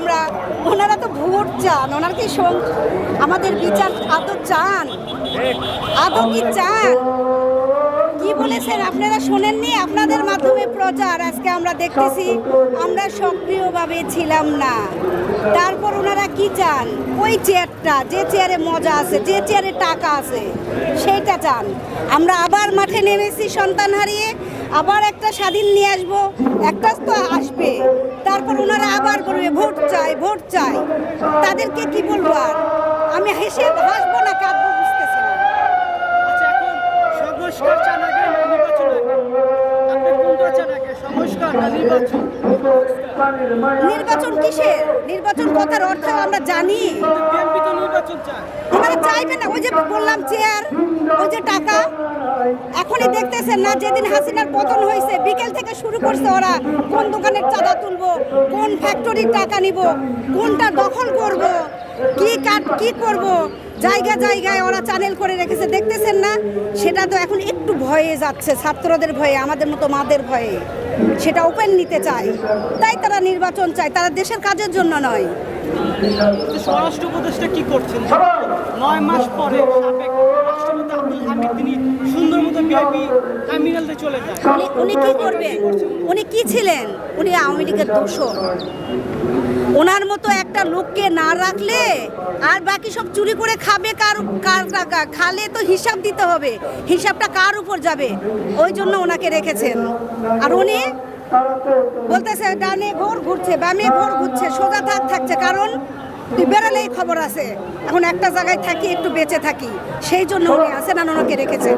আমরা, ওনারা তো ভোট চান ওনার কি আমাদের বিচার আদৌ চান? আদৌ কি চান? কি বলেছেন? আপনারা শোনেননি? আপনাদের মাধ্যমে প্রচার আজকে আমরা দেখতেছি, আমরা সক্রিয়ভাবে ছিলাম না। তারপর ওনারা কি চান? ওই চেয়ারটা, যে চেয়ারে মজা আছে, যে চেয়ারে টাকা আছে সেইটা চান। আমরা আবার মাঠে নেমেছি সন্তান হারিয়ে আবার একটা স্বাধীন নিয়ে আসব একটা তো আসবে। তারপর ওনারা আবার বলবে ভোট চাই ভোট চাই। তাদেরকে কি বলব আর? আমি হেসে হাসবো না কাঁদবো বুঝতেছি না। আচ্ছা সংস্কার চান আগে নির্বাচন আপনি কোনটা চান আগে সংস্কার না নির্বাচন? নির্বাচন কিসের? নির্বাচন কথার অর্থ আমরা জানি। ওনারা চাইবে না ওই যে বললাম চেয়ার ওই যে টাকা। এখনই দেখতেছেন না যেদিন হাসিনার পতন হয়েছে বিকেল থেকে শুরু করছে ওরা কোন দোকানের চাঁদা তুলবো কোন ফ্যাক্টরির টাকা নিব কোনটা দখল করব কি কাট কি করব জায়গা জায়গায় ওরা চ্যানেল করে রেখেছে দেখতেছেন না? সেটা তো এখন একটু ভয়ে যাচ্ছে ছাত্রদের ভয়ে আমাদের মতো মাদের ভয়ে। সেটা ওপেন নিতে চায়। তাই তারা নির্বাচন চায় তারা দেশের কাজের জন্য নয়। স্বরাষ্ট্র উপদেষ্টা কি করছেন? নয় মাস পরে সাবেক রাষ্ট্রপতি তিনি সুন্দর মতো ভিআইপি টার্মিনালতে চলে যান। উনি উনি কি করবেন? উনি কি ছিলেন? উনি আওয়ামী লীগের দোষর। ওনার মতো একটা লোককে না রাখলে আর বাকি সব চুরি করে খাবে কার কার খালে তো হিসাব দিতে হবে। হিসাবটা কার উপর যাবে? ওই জন্য ওনাকে রেখেছেন। আর উনি বলতেছে, ডানে ভোর ঘুরছে, বামে ভোর ঘুরছে, সোজা থাক থাকছে। কারণ তুই খবর আছে। এখন একটা জায়গায় থাকি একটু বেঁচে থাকি। সেই জন্য উনি আছেন আর ওনাকে রেখেছেন।